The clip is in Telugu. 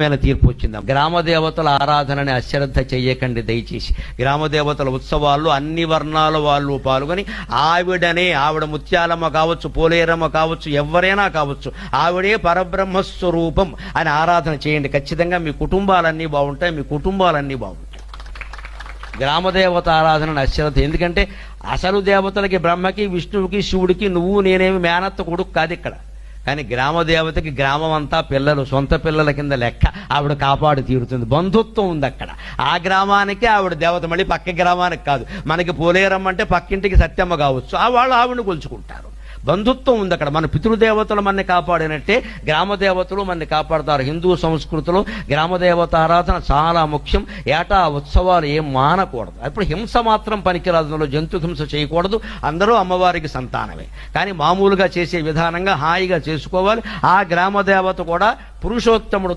మైన తీర్పు వచ్చిందా గ్రామ దేవతల ఆరాధనని అశ్రద్ధ చేయకండి దయచేసి. గ్రామ దేవతల ఉత్సవాల్లో అన్ని వర్ణాల వాళ్ళు పాల్గొని ఆవిడనే ఆవిడ ముత్యాలమ్మ కావచ్చు పోలేరమ్మ కావచ్చు ఎవరైనా కావచ్చు ఆవిడే పరబ్రహ్మ స్వరూపం అని ఆరాధన చేయండి. ఖచ్చితంగా మీ కుటుంబాలన్నీ బాగుంటాయి మీ కుటుంబాలన్నీ బాగుంటాయి. గ్రామదేవత ఆరాధన అశ్రద్ధ. ఎందుకంటే అసలు దేవతలకి బ్రహ్మకి విష్ణువుకి శివుడికి నువ్వు నేనేమి మేనత్త కొడుకు కాదు ఇక్కడ. కానీ గ్రామ దేవతకి గ్రామం అంతా పిల్లలు సొంత పిల్లల కింద లెక్క ఆవిడ కాపాడు తీరుతుంది. బంధుత్వం ఉంది అక్కడ. ఆ గ్రామానికి ఆవిడ దేవత మళ్ళీ పక్క గ్రామానికి కాదు. మనకి పోలేరమ్మంటే పక్కింటికి సత్యమ్మ కావచ్చు. ఆ వాళ్ళు ఆవిడని కొలుచుకుంటారు. బంధుత్వం ఉంది అక్కడ. మన పితృదేవతలు మనని కాపాడినట్టే గ్రామ దేవతలు మనని కాపాడతారు. హిందూ సంస్కృతిలో గ్రామదేవత ఆరాధన చాలా ముఖ్యం. ఏటా ఉత్సవాలు ఏం మానకూడదు. అప్పుడు హింస మాత్రం పనికిరాదు అందులో జంతు హింస చేయకూడదు. అందరూ అమ్మవారికి సంతానమే. కానీ మామూలుగా చేసే విధానంగా హాయిగా చేసుకోవాలి. ఆ గ్రామ దేవత కూడా పురుషోత్తముడు